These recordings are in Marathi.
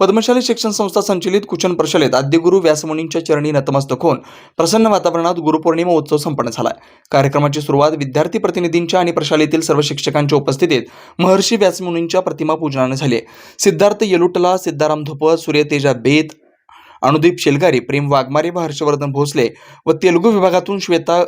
पद्मशाली शिक्षण संस्था संचलित कुचन प्रशालेत आद्यगुरु व्यासमुनींच्या चरणी नतमस्तक होऊन प्रसन्न वातावरणात गुरुपौर्णिमा उत्सव संपन्न झाला. कार्यक्रमाची सुरुवात विद्यार्थी प्रतिनिधींच्या आणि प्रशालेतील सर्व शिक्षकांच्या उपस्थितीत महर्षी व्यासमुनींच्या प्रतिमा पूजनाने झाली सिद्धार्थ येलुटला सिद्धाराम धुपत सूर्यतेजा बेत अनुदीप शेलगारी प्रेम वाघमारे व हर्षवर्धन भोसले व तेलुगू विभागातून श्वेता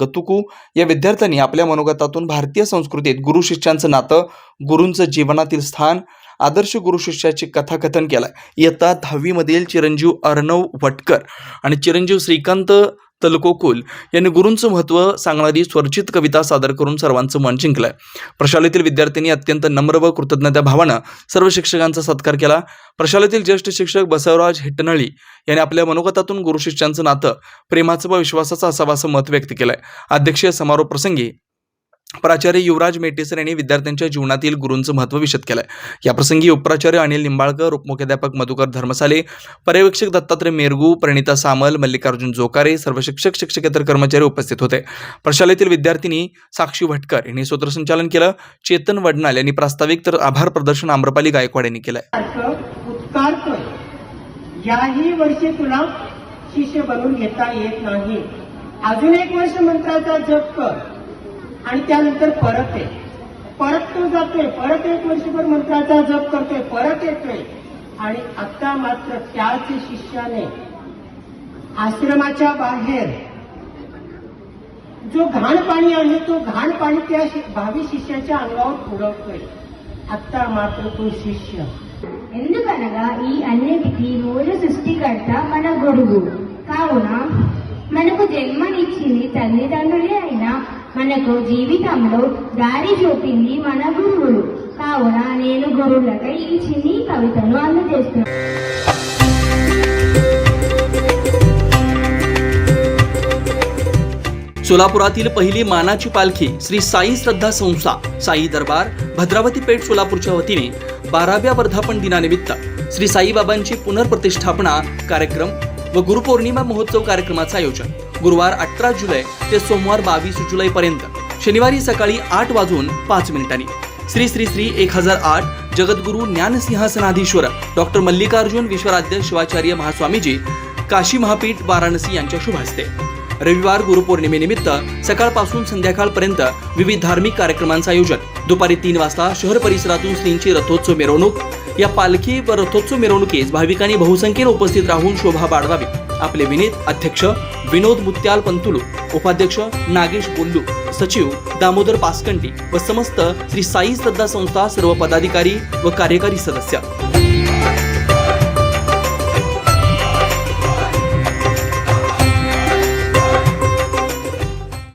गतुकू या विद्यार्थ्यांनी आपल्या मनोगतातून भारतीय संस्कृतीत गुरु शिष्यांचं नातं गुरूंचं जीवनातील स्थान आदर्श गुरु शिष्याचे कथाकथन केलं. इयत्ता दहावीमधील चिरंजीव अर्णव वटकर आणि चिरंजीव श्रीकांत तलकोकुल यांनी गुरूंचं महत्त्व सांगणारी स्वरचित कविता सादर करून सर्वांचं मन जिंकलंय. प्रशालेतील विद्यार्थ्यांनी अत्यंत नम्र व कृतज्ञता भावानं सर्व शिक्षकांचा सत्कार केला. प्रशालेतील ज्येष्ठ शिक्षक बसवराज हिट्टनळी यांनी आपल्या मनोगतातून गुरु शिष्यांचं नातं प्रेमाचं व विश्वासाचं असावं असं मत व्यक्त केलंय. अध्यक्षीय समारोप प्रसंगी प्राचार्य युवराज मेटेसर यांनी विद्यार्थ्यांच्या जीवनातील गुरूंचं महत्त्व विशद केलंय. या प्रसंगी उपप्राचार्य अनिल निंबाळकर उपमुख्याध्यापक मधुकर धर्मसाले पर्यवेक्षक दत्तात्रय मेरगू प्रणिता सामल मल्लिकार्जुन जोकारे सर्व शिक्षक शिक्षकेतर कर्मचारी उपस्थित होते. प्रशालेतील विद्यार्थिनी साक्षी भटकर यांनी सूत्रसंचालन केलं. चेतन वडनाल यांनी प्रास्ताविक तर आभार प्रदर्शन आम्रपाली गायकवाड यांनी केलंय. याही वर्षी तुला शिष्य बनवून घेता येत नाही. अजून एक वर्ष मंत्राचा जप कर. आणि त्यानंतर परत ये परत तो जातोय परत एक वर्षभर मंत्राचा जप करतोय परत येतोय आणि आता मात्र त्याच शिष्याने आश्रमाच्या बाहेर जो घाण पाणी आहे तो घाण पाणी त्या शि- भावी शिष्याच्या अंगावर उडवतोय आता मात्र तो शिष्य ఎందుకనగా ఈ అన్నిటికీ మూల సృష్టికర్త మన గురువు కావున మనకు జన్మనిచ్చింది తల్లిదండ్రులే అయినా మనకు జీవితంలో దారి చూపింది మన గురువులు కావున నేను గురువులకై ఈ చిన్ని కవితను అందజేస్తున్నాను सोलापुरातील पहिली मानाची पालखी श्री साई श्रद्धा संस्था साई दरबार भद्रावती पेठ सोलापूरच्या वतीने बाराव्या वर्धापन दिनानिमित्त श्री साईबाबांची पुनर्प्रतिष्ठापना कार्यक्रम व गुरुपौर्णिमा महोत्सव कार्यक्रमाचं आयोजन. गुरुवार अठरा जुलै ते सोमवार बावीस जुलै पर्यंत शनिवारी सकाळी आठ वाजून पाच मिनिटांनी. श्री श्री श्री एक हजार आठ जगद्गुरु ज्ञानसिंहासनाधीश्वर डॉक्टर मल्लिकार्जुन विश्वराध्य शिवाचार्य महास्वामीजी काशी महापीठ वाराणसी यांच्या शुभ रविवार गुरुपौर्णिमेनिमित्त सकाळपासून संध्याकाळपर्यंत विविध धार्मिक कार्यक्रमांचं आयोजन. दुपारी तीन वाजता शहर परिसरातून श्रींची रथोत्सव मिरवणूक या पालखी व रथोत्सव मिरवणुकीस भाविकांनी बहुसंख्येने उपस्थित राहून शोभा बाळगावी. आपले विनीत अध्यक्ष विनोद मुत्याल पंतुलू उपाध्यक्ष नागेश बोल्लू सचिव दामोदर पासकंटी व समस्त श्री साई श्रद्धा संस्था सर्व पदाधिकारी व कार्यकारी सदस्य.